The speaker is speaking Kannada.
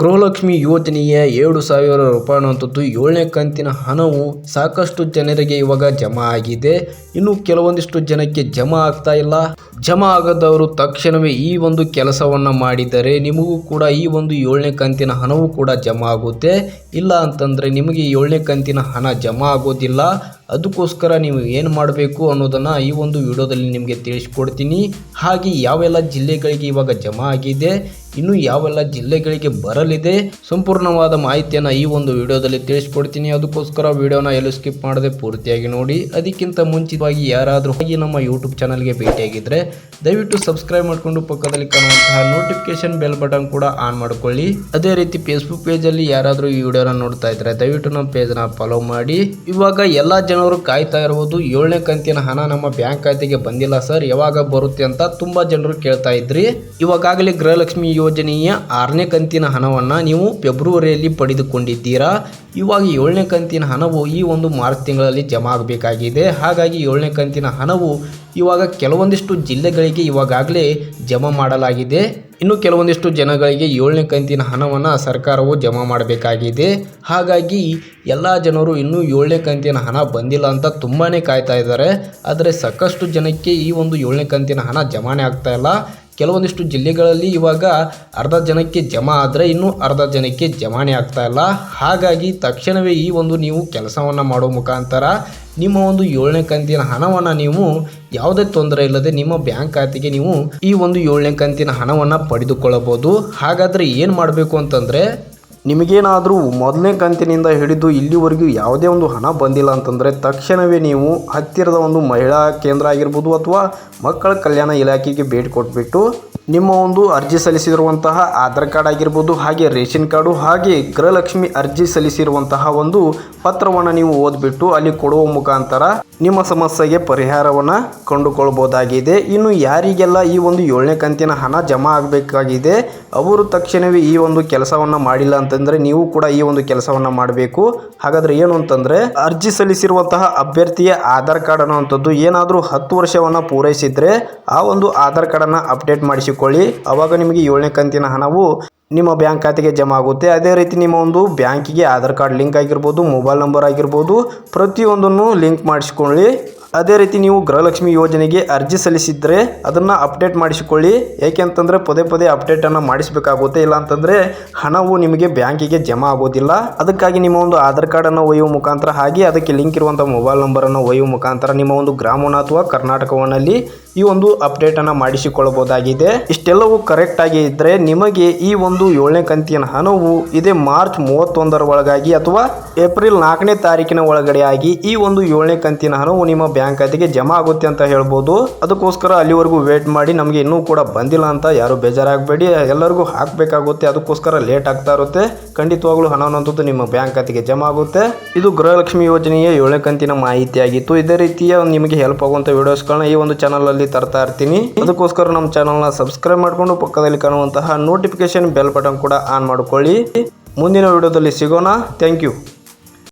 ಗೃಹಲಕ್ಷ್ಮಿ ಯೋಜನೆಯ ಏಳು ಸಾವಿರ ರೂಪಾಯಿ ಅಂತದ್ದು ಏಳನೇ ಕಂತಿನ ಹಣವು ಸಾಕಷ್ಟು ಜನರಿಗೆ ಇವಾಗ ಜಮಾ ಆಗಿದೆ. ಇನ್ನು ಕೆಲವೊಂದಿಷ್ಟು ಜನಕ್ಕೆ ಜಮಾ ಆಗ್ತಾ ಇಲ್ಲ. ಜಮಾ ಆಗದವರು ತಕ್ಷಣವೇ ಈ ಒಂದು ಕೆಲಸವನ್ನು ಮಾಡಿದರೆ ನಿಮಗೂ ಕೂಡ ಈ ಒಂದು ಏಳನೇ ಕಂತಿನ ಹಣವು ಕೂಡ ಜಮಾ ಆಗುತ್ತೆ. ಇಲ್ಲ ಅಂತಂದರೆ ನಿಮಗೆ ಏಳನೇ ಕಂತಿನ ಹಣ ಜಮಾ ಆಗೋದಿಲ್ಲ. ಅದಕ್ಕೋಸ್ಕರ ನೀವು ಏನು ಮಾಡಬೇಕು ಅನ್ನೋದನ್ನು ಈ ಒಂದು ವಿಡಿಯೋದಲ್ಲಿ ನಿಮಗೆ ತಿಳಿಸ್ಕೊಡ್ತೀನಿ. ಹಾಗೆ ಯಾವೆಲ್ಲ ಜಿಲ್ಲೆಗಳಿಗೆ ಇವಾಗ ಜಮಾ ಆಗಿದೆ, ಇನ್ನು ಯಾವೆಲ್ಲ ಜಿಲ್ಲೆಗಳಿಗೆ ಬರಲಿದೆ ಸಂಪೂರ್ಣವಾದ ಮಾಹಿತಿಯನ್ನು ಈ ಒಂದು ವಿಡಿಯೋದಲ್ಲಿ ತಿಳಿಸ್ಕೊಡ್ತೀನಿ. ಅದಕ್ಕೋಸ್ಕರ ವಿಡಿಯೋನ ಎಲ್ಲೂ ಸ್ಕಿಪ್ ಮಾಡದೆ ಪೂರ್ತಿಯಾಗಿ ನೋಡಿ. ಅದಕ್ಕಿಂತ ಮುಂಚಿತವಾಗಿ ಯಾರಾದರೂ ಹೋಗಿ ನಮ್ಮ ಯೂಟ್ಯೂಬ್ ಚಾನಲ್ಗೆ ಭೇಟಿಯಾಗಿದ್ದರೆ ದಯವಿಟ್ಟು ಸಬ್ಸ್ಕ್ರೈಬ್ ಮಾಡಿಕೊಂಡು ಪಕ್ಕದಲ್ಲಿ ಕಾಣುವಂತಹ ನೋಟಿಫಿಕೇಶನ್ ಬೆಲ್ ಬಟನ್ ಕೂಡ ಆನ್ ಮಾಡಿಕೊಳ್ಳಿ. ಅದೇ ರೀತಿ ಫೇಸ್ಬುಕ್ ಪೇಜಲ್ಲಿ ಯಾರಾದರೂ ಈ ವಿಡಿಯೋನ ನೋಡ್ತಾ ಇದ್ದರೆ ದಯವಿಟ್ಟು ನಮ್ಮ ಪೇಜ್ನ ಫಾಲೋ ಮಾಡಿ. ಇವಾಗ ಎಲ್ಲ ಜನರು ಕಾಯ್ತಾ ಇರುವುದು ಏಳನೇ ಕಂತಿನ ಹಣ ನಮ್ಮ ಬ್ಯಾಂಕ್ ಖಾತೆಗೆ ಬಂದಿಲ್ಲ ಸರ್. ಯಾವಾಗ ಬರುತ್ತೆ ಅಂತ ತುಂಬಾ ಜನರು ಕೇಳ್ತಾ ಇದ್ರಿ. ಇವಾಗಲೇ ಗೃಹಲಕ್ಷ್ಮಿ ಯೋಜನೆಯ ಆರನೇ ಕಂತಿನ ಹಣವನ್ನು ನೀವು ಫೆಬ್ರವರಿಯಲ್ಲಿ ಪಡೆದುಕೊಂಡಿದ್ದೀರಾ. ಇವಾಗ ಏಳನೇ ಕಂತಿನ ಹಣವು ಈ ಒಂದು ಮಾರ್ಚ್ ತಿಂಗಳಲ್ಲಿ ಜಮಾ ಆಗಬೇಕಾಗಿದೆ. ಹಾಗಾಗಿ ಏಳನೇ ಕಂತಿನ ಹಣವು ಇವಾಗ ಕೆಲವೊಂದಿಷ್ಟು ಜಿಲ್ಲೆಗಳಿಗೆ ಇವಾಗಲೇ ಜಮಾ ಮಾಡಲಾಗಿದೆ. ಇನ್ನು ಕೆಲವೊಂದಿಷ್ಟು ಜನಗಳಿಗೆ ಏಳನೇ ಕಂತಿನ ಹಣವನ್ನು ಸರ್ಕಾರವು ಜಮಾ ಮಾಡಬೇಕಾಗಿದೆ. ಹಾಗಾಗಿ ಎಲ್ಲ ಜನರು ಇನ್ನೂ ಏಳನೇ ಕಂತಿನ ಹಣ ಬಂದಿಲ್ಲ ಅಂತ ತುಂಬಾ ಕಾಯ್ತಾ ಇದ್ದಾರೆ. ಆದರೆ ಸಾಕಷ್ಟು ಜನಕ್ಕೆ ಈ ಒಂದು ಏಳನೇ ಕಂತಿನ ಹಣ ಜಮಾನೆ ಆಗ್ತಾ ಇಲ್ಲ. ಕೆಲವೊಂದಿಷ್ಟು ಜಿಲ್ಲೆಗಳಲ್ಲಿ ಇವಾಗ ಅರ್ಧ ಜನಕ್ಕೆ ಜಮಾ ಆದರೆ ಇನ್ನೂ ಅರ್ಧ ಜನಕ್ಕೆ ಜಮಾನೆ ಆಗ್ತಾ ಇಲ್ಲ. ಹಾಗಾಗಿ ತಕ್ಷಣವೇ ಈ ಒಂದು ನೀವು ಕೆಲಸವನ್ನು ಮಾಡೋ ಮುಖಾಂತರ ನಿಮ್ಮ ಒಂದು ಏಳನೇ ಕಂತಿನ ಹಣವನ್ನು ನೀವು ಯಾವುದೇ ತೊಂದರೆ ಇಲ್ಲದೆ ನಿಮ್ಮ ಬ್ಯಾಂಕ್ ಖಾತೆಗೆ ನೀವು ಈ ಒಂದು ಏಳನೇ ಕಂತಿನ ಹಣವನ್ನು ಪಡೆದುಕೊಳ್ಳಬಹುದು. ಹಾಗಾದರೆ ಏನು ಮಾಡಬೇಕು ಅಂತಂದರೆ ನಿಮಗೇನಾದರೂ ಮೊದಲನೇ ಕಂತಿನಿಂದ ಹಿಡಿದು ಇಲ್ಲಿವರೆಗೂ ಯಾವುದೇ ಒಂದು ಹಣ ಬಂದಿಲ್ಲ ಅಂತಂದರೆ ತಕ್ಷಣವೇ ನೀವು ಹತ್ತಿರದ ಒಂದು ಮಹಿಳಾ ಕೇಂದ್ರ ಆಗಿರ್ಬೋದು ಅಥವಾ ಮಕ್ಕಳ ಕಲ್ಯಾಣ ಇಲಾಖೆಗೆ ಭೇಟಿ ಕೊಟ್ಬಿಟ್ಟು ನಿಮ್ಮ ಒಂದು ಅರ್ಜಿ ಸಲ್ಲಿಸಿರುವಂತಹ ಆಧಾರ್ ಕಾರ್ಡ್ ಆಗಿರ್ಬೋದು, ಹಾಗೆ ರೇಷನ್ ಕಾರ್ಡು, ಹಾಗೆ ಗೃಹಲಕ್ಷ್ಮಿ ಅರ್ಜಿ ಸಲ್ಲಿಸಿರುವಂತಹ ಒಂದು ಪತ್ರವನ್ನು ನೀವು ಓದ್ಬಿಟ್ಟು ಅಲ್ಲಿ ಕೊಡುವ ಮುಖಾಂತರ ನಿಮ್ಮ ಸಮಸ್ಯೆಗೆ ಪರಿಹಾರವನ್ನು ಕಂಡುಕೊಳ್ಬೋದಾಗಿದೆ. ಇನ್ನು ಯಾರಿಗೆಲ್ಲ ಈ ಒಂದು ಏಳನೇ ಕಂತಿನ ಹಣ ಜಮಾ ಆಗಬೇಕಾಗಿದೆ, ಅವರು ತಕ್ಷಣವೇ ಈ ಒಂದು ಕೆಲಸವನ್ನು ಮಾಡಿಲ್ಲ ಅಂತಂದರೆ ನೀವು ಕೂಡ ಈ ಒಂದು ಕೆಲಸವನ್ನು ಮಾಡಬೇಕು. ಹಾಗಾದರೆ ಏನು ಅಂತಂದರೆ, ಅರ್ಜಿ ಸಲ್ಲಿಸಿರುವಂತಹ ಅಭ್ಯರ್ಥಿಯ ಆಧಾರ್ ಕಾರ್ಡ್ ಅನ್ನುವಂಥದ್ದು ಏನಾದರೂ ಹತ್ತು ವರ್ಷವನ್ನು ಪೂರೈಸಿದರೆ ಆ ಒಂದು ಆಧಾರ್ ಕಾರ್ಡನ್ನು ಅಪ್ಡೇಟ್ ಮಾಡಿಸಿಕೊಳ್ಳಿ ಅವಾಗ ನಿಮಗೆ ಏಳನೇ ಕಂತಿನ ಹಣವು ನಿಮ್ಮ ಬ್ಯಾಂಕ್ ಖಾತೆಗೆ ಜಮಾ ಆಗುತ್ತೆ. ಅದೇ ರೀತಿ ನಿಮ್ಮ ಒಂದು ಬ್ಯಾಂಕಿಗೆ ಆಧಾರ್ ಕಾರ್ಡ್ ಲಿಂಕ್ ಆಗಿರ್ಬೋದು, ಮೊಬೈಲ್ ನಂಬರ್ ಆಗಿರ್ಬೋದು, ಪ್ರತಿಯೊಂದನ್ನು ಲಿಂಕ್ ಮಾಡಿಸ್ಕೊಳ್ಳಿ. ಅದೇ ರೀತಿ ನೀವು ಗೃಹಲಕ್ಷ್ಮಿ ಯೋಜನೆಗೆ ಅರ್ಜಿ ಸಲ್ಲಿಸಿದರೆ ಅದನ್ನು ಅಪ್ಡೇಟ್ ಮಾಡಿಸಿಕೊಳ್ಳಿ. ಏಕೆಂತಂದರೆ ಪದೇ ಪದೇ ಅಪ್ಡೇಟನ್ನು ಮಾಡಿಸಬೇಕಾಗುತ್ತೆ. ಇಲ್ಲ ಅಂತಂದರೆ ಹಣವು ನಿಮಗೆ ಬ್ಯಾಂಕಿಗೆ ಜಮಾ ಆಗೋದಿಲ್ಲ. ಅದಕ್ಕಾಗಿ ನಿಮ್ಮ ಒಂದು ಆಧಾರ್ ಕಾರ್ಡನ್ನು ಒಯ್ಯುವ ಮುಖಾಂತರ ಹಾಗೆ ಅದಕ್ಕೆ ಲಿಂಕ್ ಇರುವಂಥ ಮೊಬೈಲ್ ನಂಬರನ್ನು ಒಯ್ಯುವ ಮುಖಾಂತರ ನಿಮ್ಮ ಒಂದು ಗ್ರಾಮವನ್ನು ಅಥವಾ ಕರ್ನಾಟಕವನ್ನಲ್ಲಿ ಈ ಒಂದು ಅಪ್ಡೇಟನ್ನು ಮಾಡಿಸಿಕೊಳ್ಳಬಹುದಾಗಿದೆ. ಇಷ್ಟೆಲ್ಲವೂ ಕರೆಕ್ಟ್ ಆಗಿ ಇದ್ದರೆ ನಿಮಗೆ ಈ ಒಂದು ಏಳನೇ ಕಂತಿನ ಹಣವು ಇದೇ ಮಾರ್ಚ್ ಮೂವತ್ತೊಂದರ ಒಳಗಾಗಿ ಅಥವಾ ಏಪ್ರಿಲ್ ನಾಲ್ಕನೇ ತಾರೀಕಿನ ಒಳಗಡೆ ಆಗಿ ಈ ಒಂದು ಏಳನೇ ಕಂತಿನ ಹಣವು ನಿಮ್ಮ ಖಾತೆಗೆ ಜಮಾ ಆಗುತ್ತೆ ಅಂತ ಹೇಳ್ಬೋದು. ಅದಕ್ಕೋಸ್ಕರ ಅಲ್ಲಿವರೆಗೂ ವೇಟ್ ಮಾಡಿ ನಮಗೆ ಇನ್ನೂ ಕೂಡ ಬಂದಿಲ್ಲ ಅಂತ ಯಾರು ಬೇಜಾರಾಗಬೇಡಿ. ಎಲ್ಲರಿಗೂ ಹಾಕಬೇಕಾಗುತ್ತೆ, ಅದಕ್ಕೋಸ್ಕರ ಲೇಟ್ ಆಗ್ತಾ ಇರುತ್ತೆ. ಖಂಡಿತವಾಗ್ಲೂ ಹಣ ಅನ್ನೋಂಥದ್ದು ನಿಮ್ಮ ಬ್ಯಾಂಕ್ ಖಾತೆಗೆ ಜಮಾ ಆಗುತ್ತೆ. ಇದು ಗೃಹಲಕ್ಷ್ಮಿ ಯೋಜನೆಯ ಏಳನೇ ಕಂತಿನ ಮಾಹಿತಿ ಆಗಿತ್ತು ಇದೇ ರೀತಿಯ ನಿಮಗೆ ಹೆಲ್ಪ್ ಆಗುವಂಥ ವಿಡಿಯೋಸ್ಗಳನ್ನ ಈ ಒಂದು ಚಾನಲಲ್ಲಿ ತರ್ತಾ ಇರ್ತೀನಿ. ಅದಕ್ಕೋಸ್ಕರ ನಮ್ಮ ಚಾನಲ್ನ ಸಬ್ಸ್ಕ್ರೈಬ್ ಮಾಡಿಕೊಂಡು ಪಕ್ಕದಲ್ಲಿ ಕಾಣುವಂತಹ ನೋಟಿಫಿಕೇಶನ್ ಬೆಲ್ ಬಟನ್ ಕೂಡ ಆನ್ ಮಾಡಿಕೊಳ್ಳಿ. ಮುಂದಿನ ವಿಡಿಯೋದಲ್ಲಿ ಸಿಗೋಣ. Thank you